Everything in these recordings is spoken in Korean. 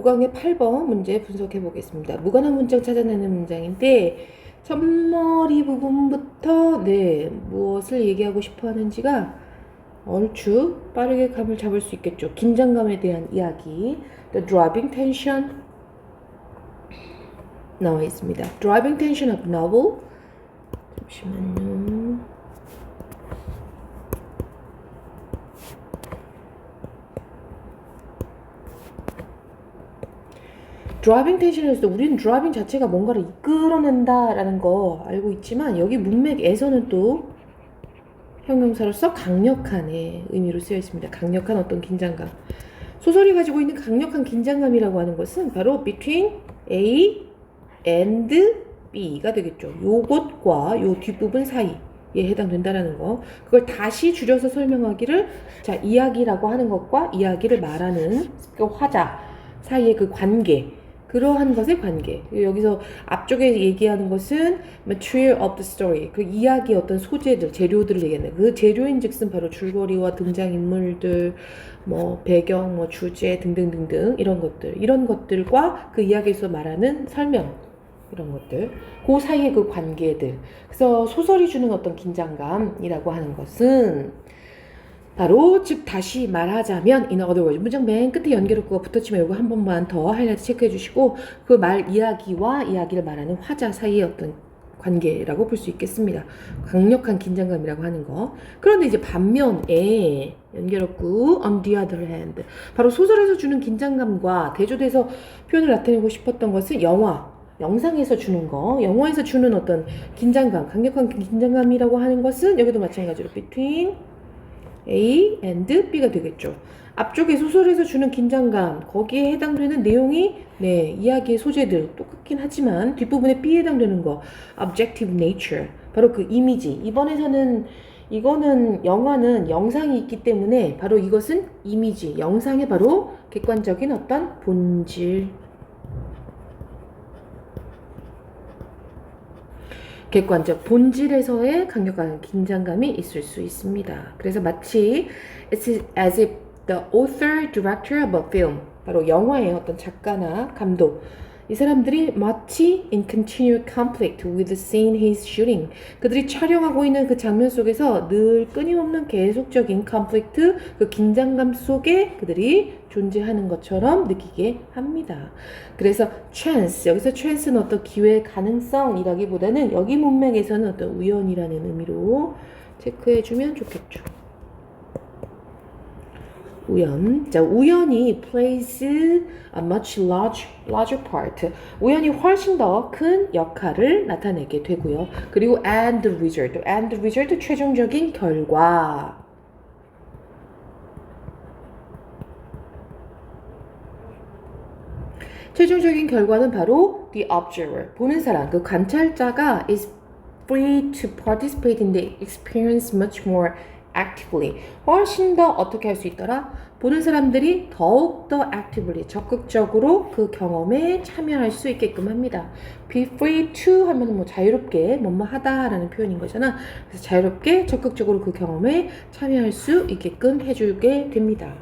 5강의 8번 문제 분석해 보겠습니다. 무관한 문장 찾아내는 문장인데 첫머리 부분부터 네 무엇을 얘기하고 싶어 하는지가 얼추 빠르게 감을 잡을 수 있겠죠. 긴장감에 대한 이야기. The driving tension 나와 있습니다. Driving tension of novel 잠시만요. 드라이빙 텐션에서 우리는 드라이빙 자체가 뭔가를 이끌어낸다라는 거 알고 있지만 여기 문맥에서는 또 형용사로서 강력한의 의미로 쓰여 있습니다. 강력한 어떤 긴장감. 소설이 가지고 있는 강력한 긴장감이라고 하는 것은 바로 between A and B가 되겠죠. 요것과 요 뒷부분 사이에 해당된다라는 거. 그걸 다시 줄여서 설명하기를 자 이야기라고 하는 것과 이야기를 말하는 그 화자 사이의 그 관계 그러한 것의 관계. 여기서 앞쪽에 얘기하는 것은 material of the story. 그 이야기의 어떤 소재들, 재료들을 얘기하는 그 재료인 즉슨 바로 줄거리와 등장인물들, 뭐 배경, 뭐 주제 등등등등 이런 것들, 이런 것들과 그 이야기에서 말하는 설명 이런 것들, 그 사이의 그 관계들. 그래서 소설이 주는 어떤 긴장감이라고 하는 것은 바로 즉 다시 말하자면 in other words 문장 맨 끝에 연결어구가 붙었지만 이거 한 번만 더 하이라이트 체크해 주시고 그 말 이야기와 이야기를 말하는 화자 사이의 어떤 관계라고 볼 수 있겠습니다. 강력한 긴장감이라고 하는 거. 그런데 이제 반면에 연결어구 on the other hand 바로 소설에서 주는 긴장감과 대조돼서 표현을 나타내고 싶었던 것은 영화 영상에서 주는 거, 영화에서 주는 어떤 긴장감, 강력한 긴장감이라고 하는 것은 여기도 마찬가지로 between A and B가 되겠죠. 앞쪽에 소설에서 주는 긴장감, 거기에 해당되는 내용이 네, 이야기의 소재들 똑같긴 하지만 뒷부분에 B에 해당되는 거, objective nature. 바로 그 이미지. 이번에서는 이거는 영화는 영상이 있기 때문에 바로 이것은 이미지, 영상의 바로 객관적인 어떤 본질. 객관적 본질에서의 강력한 긴장감이 있을 수 있습니다. 그래서 마치 it's as if the author, director of a film 바로 영화의 어떤 작가나 감독 이 사람들이 마치 in continual conflict with the scene he's shooting 그들이 촬영하고 있는 그 장면 속에서 늘 끊임없는 계속적인 conflict 그 긴장감 속에 그들이 존재하는 것처럼 느끼게 합니다. 그래서 chance 여기서 chance는 어떤 기회 가능성이라기보다는 여기 문맥에서는 어떤 우연이라는 의미로 체크해 주면 좋겠죠. 우연. 자, 우연이 plays a much large, larger part. 우연이 훨씬 더 큰 역할을 나타내게 되고요. 그리고 and the result. and the result 최종적인 결과. 최종적인 결과는 바로 the observer, 보는 사람, 그 관찰자가 is free to participate in the experience much more actively. 훨씬 더 어떻게 할 수 있더라? 보는 사람들이 더욱더 actively, 적극적으로 그 경험에 참여할 수 있게끔 합니다. be free to 하면 뭐 자유롭게 뭐뭐 하다라는 표현인 거잖아. 그래서 자유롭게 적극적으로 그 경험에 참여할 수 있게끔 해주게 됩니다.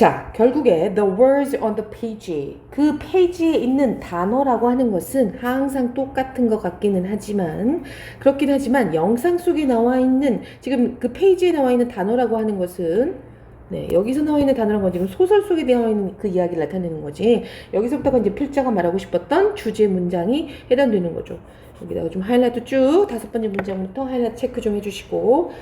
자, 결국에 the words on the page 그 페이지에 있는 단어라고 하는 것은 항상 똑같은 것 같기는 하지만 그렇긴 하지만 영상 속에 나와 있는 지금 그 페이지에 나와 있는 단어라고 하는 것은 네, 여기서 나와 있는 단어라는 건 지금 소설 속에 나와 있는 그 이야기를 나타내는 거지. 여기서부터가 이제 필자가 말하고 싶었던 주제 문장이 해당되는 거죠. 여기다가 좀 하이라이트 쭉 다섯 번째 문장부터 하이라이트 체크 좀 해주시고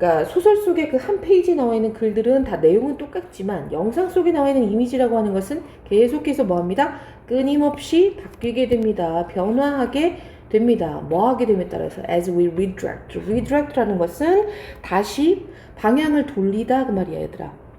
그러니까 소설 속에 그한 페이지에 나와 있는 글들은 다 내용은 똑같지만 영상 속에 나와 있는 이미지라고 하는 것은 계속해서 뭐합니다? 끊임없이 바뀌게 됩니다. 변화하게 됩니다. 뭐 하게 됨에 따라서 as we redirect. redirect라는 것은 다시 방향을 돌리다 그 말이야 얘들아.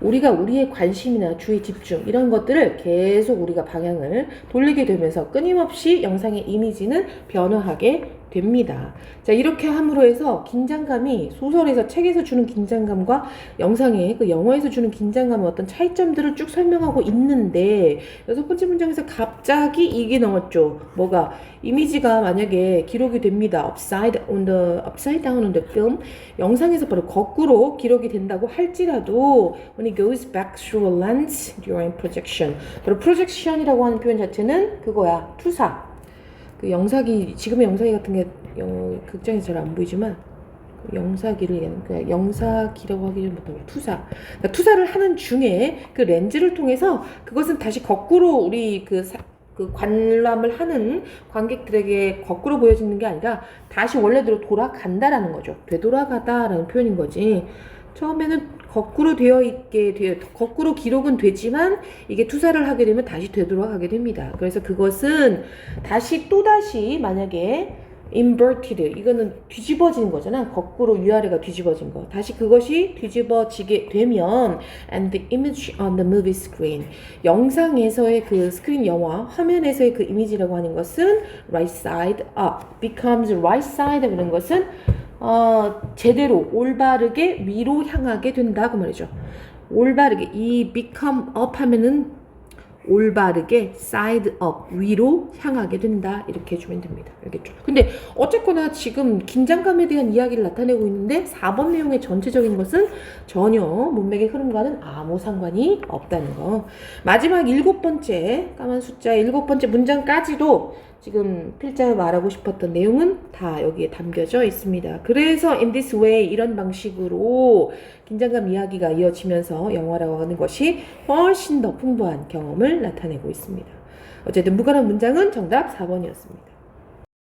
우리가 우리의 관심이나 주의 집중 이런 것들을 계속 우리가 방향을 돌리게 되면서 끊임없이 영상의 이미지는 변화하게 됩니다. 자, 이렇게 함으로 해서 긴장감이 소설에서 책에서 주는 긴장감과 영상에 그 영화에서 주는 긴장감의 어떤 차이점들을 쭉 설명하고 있는데 여섯 번째 문장에서 갑자기 이게 나왔죠. 뭐가 이미지가 만약에 기록이 됩니다. upside on the upside down on the film 영상에서 바로 거꾸로 기록이 된다고 할지라도 when it goes back through a lens during projection 바로 projection이라고 하는 표현 자체는 그거야 투사 그 영사기 지금의 영사기 같은 게 어, 극장에서 잘 안 보이지만 그 영사기를 그냥 영사기라고 하기 좀 못하고 투사. 그러니까 투사를 하는 중에 그 렌즈를 통해서 그것은 다시 거꾸로 우리 그, 사, 그 관람을 하는 관객들에게 거꾸로 보여지는 게 아니라 다시 원래대로 돌아간다라는 거죠. 되돌아가다라는 표현인 거지 처음에는 거꾸로 되어 있게 되어 거꾸로 기록은 되지만 이게 투사를 하게 되면 다시 되돌아가게 됩니다. 그래서 그것은 다시 또 다시 만약에 inverted 이거는 뒤집어지는 거잖아. 거꾸로 위아래가 뒤집어진 거. 다시 그것이 뒤집어지게 되면 and the image on the movie screen 영상에서의 그 스크린 영화 화면에서의 그 이미지라고 하는 것은 right side up becomes right side 그런 것은 어, 제대로 올바르게 위로 향하게 된다 그 말이죠. 올바르게 이 become up 하면은 올바르게 side up 위로 향하게 된다 이렇게 해주면 됩니다. 알겠죠? 근데 어쨌거나 지금 긴장감에 대한 이야기를 나타내고 있는데 4번 내용의 전체적인 것은 전혀 문맥의 흐름과는 아무 상관이 없다는 거. 마지막 일곱 번째 까만 숫자 일곱 번째 문장까지도 지금 필자에 말하고 싶었던 내용은 다 여기에 담겨져 있습니다. 그래서 in this way 이런 방식으로 긴장감 이야기가 이어지면서 영화라고 하는 것이 훨씬 더 풍부한 경험을 나타내고 있습니다. 어쨌든 무관한 문장은 정답 4번이었습니다.